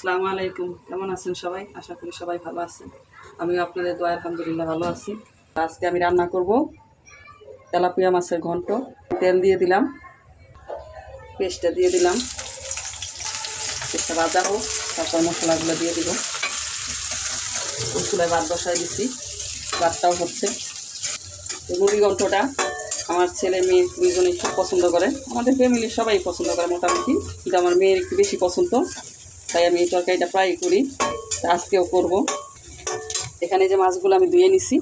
আসসালামু আলাইকুম। কেমন আছেন সবাই? আশা করি সবাই ভালো আছেন। আমি আপনাদের দোয়া আলহামদুলিল্লাহ ভালো আছি। আজকে আমি রান্না করব তেলাপিয়া মাছের ঘন্ট। তেল দিয়ে দিলাম। পেস্টটা দিয়ে দিলাম। পেস্টটা ভাজা হোক, তারপর মশলাগুলো দিয়ে দিব। চুলায় ভাত বসাই দিছি। ভাতটাও হচ্ছে। মুড়ি ঘন্টটা আমার ছেলে, মেয়ে দুইজনেই খুব পছন্দ করে। আমাদের ফ্যামিলির সবাই পছন্দ করে মোটামুটি। কিন্তু আমার মেয়ের একটু বেশি পছন্দ। তাই আমি এই তরকারিটা প্রায় করি। আজকেও করব। এখানে যে মাছগুলো আমি ধুয়ে নিছি,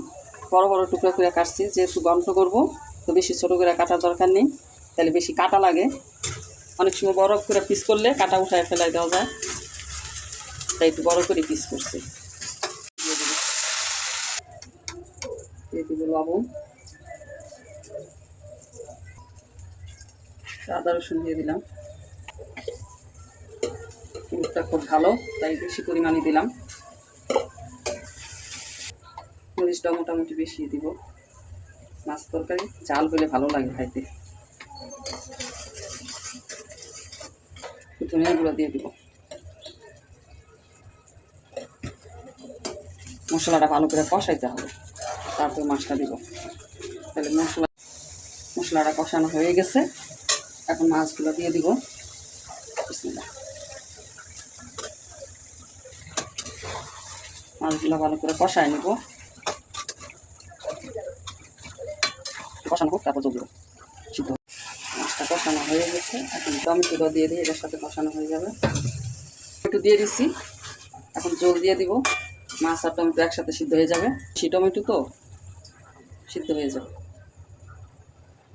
বড় বড় টুকরা করে কাটছি, যেহেতু গন্ধ করব, তো বেশি ছোটো করে কাটার দরকার নেই, তাহলে বেশি কাটা লাগে। অনেক সময় বড় করে পিস করলে কাটা উঠায় ফেলাই দেওয়া যায়। তাই একটু বড় করে পিস করছি। লবণ। আদা রসুন দিয়ে দিলাম। দুধটা খুব ভালো, তাই বেশি পরিমাণে দিলাম। মরিচটা মোটামুটি বেশি দিব। মাছ তরকারি জাল হলে ভালো লাগে খাইতে। ধনিয়াগুলো দিয়ে দিব। মশলাটা ভালো করে কষাইতে হবে। তারপর মাছটা দিব। তাহলে মশলা, মশলাটা কষানো হয়ে গেছে। এখন মাছগুলো দিয়ে দিব। বিসমিল্লাহ। মাছগুলো ভালো করে কষায় নেব। কষানো তারপর জল সিদ্ধ মাছটা কষানো হয়ে গেছে। এখন টমেটো দিয়ে দিই, এটার সাথে কষানো হয়ে যাবে। একটু দিয়ে দিচ্ছি এখন জল দিয়ে দিব। মাছ আর টমেটো একসাথে সিদ্ধ হয়ে যাবে। সে টমেটো তো, সিদ্ধ হয়ে যাবে।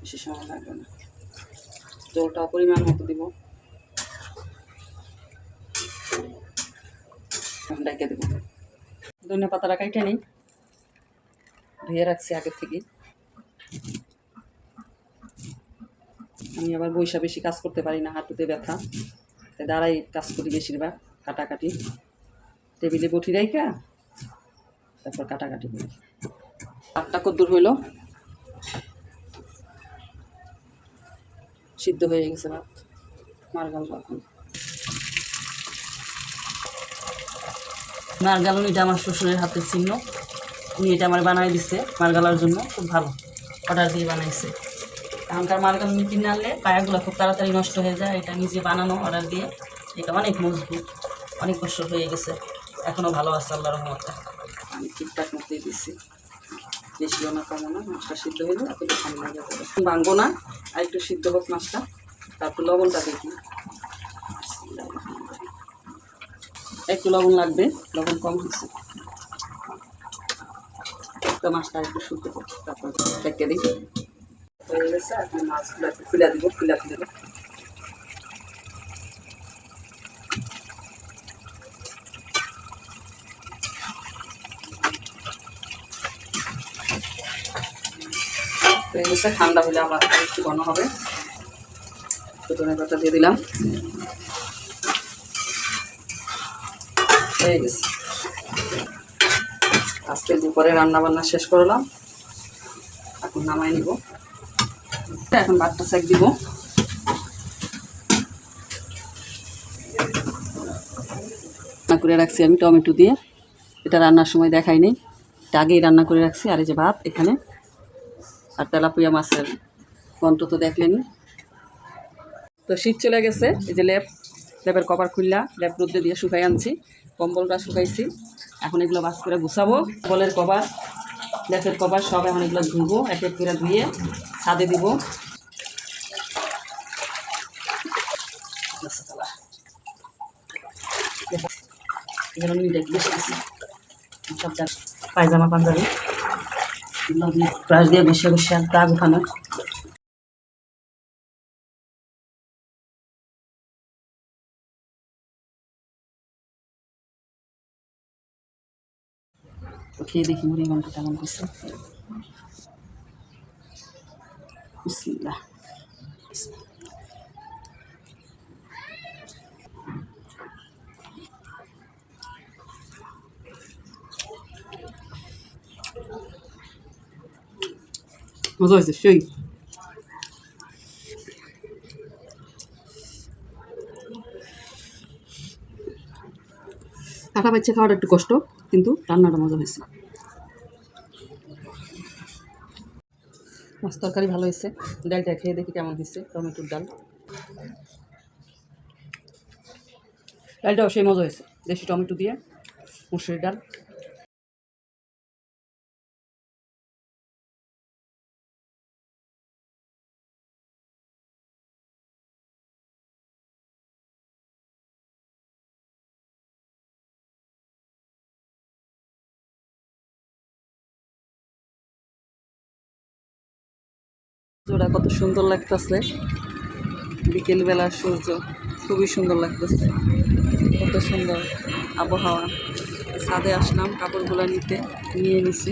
বেশি সময় লাগবে না। জলটা পরিমাণ মতো দিব। ডেকে দেবো। ধনিয়া পাতাটা কাইটে নেই। ধুয়ে রাখছি আগের থেকে। আমি আবার বৈশা বেশি কাজ করতে পারি না, হাঁটুতে ব্যথা। তাই দাঁড়াই কাজ করি বেশিরভাগ, কাটাকাটি। টেবিলে বটি রাইকা তারপর কাটাকাটি করি। আটটা কদ্দূর হইল। সিদ্ধ হয়ে গেছে ভাত। মারগাল এখন মারগালুনিটা আমার শ্বশুরের হাতের চিহ্ন। উনি এটা আমার বানাই দিচ্ছে মারগালার জন্য, খুব ভালো। অর্ডার দিয়ে বানাইছে। এখনকার মারগালুনি কিনে আনলে পায়াগুলো খুব তাড়াতাড়ি নষ্ট হয়ে যায়, এটা নিজে বানানো অর্ডার দিয়ে। এটা অনেক মজবুত, অনেক বছর হয়ে গেছে এখনও ভালো আছে আল্লাহ রহমতে আমি ঠিকঠাক মতোই দিচ্ছি বেশিও না, কমও না, মাছটা সিদ্ধ এতটা ভালো লাগে ভাঙবো না, আর একটু সিদ্ধ হোক মাছটা, তারপর লবণটা দেখি একটু লবণ লাগবে, লবণ কম হয়েছে। তো মাছটা একটু শুদ্ধ হোক তারপর ডেকে দিই। হয়ে গেছে ফুলা দিব হয়ে গেছে, ঠান্ডা হলে আবার একটু ঘন হবে। দিয়ে দিলাম। হয়ে গেছে। আজকে দুপুরে রান্না বান্না শেষ করলাম। এখন নামাই নিব। এখন ভাতটা সেক দিব। রান্না করে রাখছি আমি টমেটো দিয়ে। এটা রান্নার সময় দেখাই নেই। এটা আগেই রান্না করে রাখছি। আর এই যে ভাত এখানে। আর তেলাপুয়া মাছের কণ্ঠ দেখলেনি তো শীত চলে গেছে। এই যে লেপ, লেপের কভার খুললা, লেপ রোদ্রে দিয়ে শুকাই আনছি। কম্বলটা শুকাইছি। এখন এগুলো বাস করে গুছাবো। বলের কভার লেপের কভার সব এখন এগুলো ধুবো, এক এক করে ধুয়ে ছাদে দিব। এগুলো নিয়ে সব পায়জামা, পাঞ্জাবি ব্রাশ দিয়ে বসে বসে দাগ উঠানো তো খেয়ে দেখি মুড়ি গন্ধ কেমন করছে। বিসমিল্লাহ। মজা হয়েছে সেই। কাটা বাচ্চা খাওয়াটা একটু কষ্ট, কিন্তু রান্নাটা মজা হয়েছে। মাছ তরকারি ভালো হয়েছে। ডালটা খেয়ে দেখি কেমন হয়েছে, টমেটোর ডাল। ডালটাও সেই মজা হয়েছে। দেশি টমেটো দিয়ে মুসুরির ডাল। জোড়া কত সুন্দর লাগতেছে। বিকেলবেলা সূর্য খুবই সুন্দর লাগতেছে। কত সুন্দর আবহাওয়া। ছাদে আসলাম, কাপড়গুলো নিতে, নিয়ে নিছি।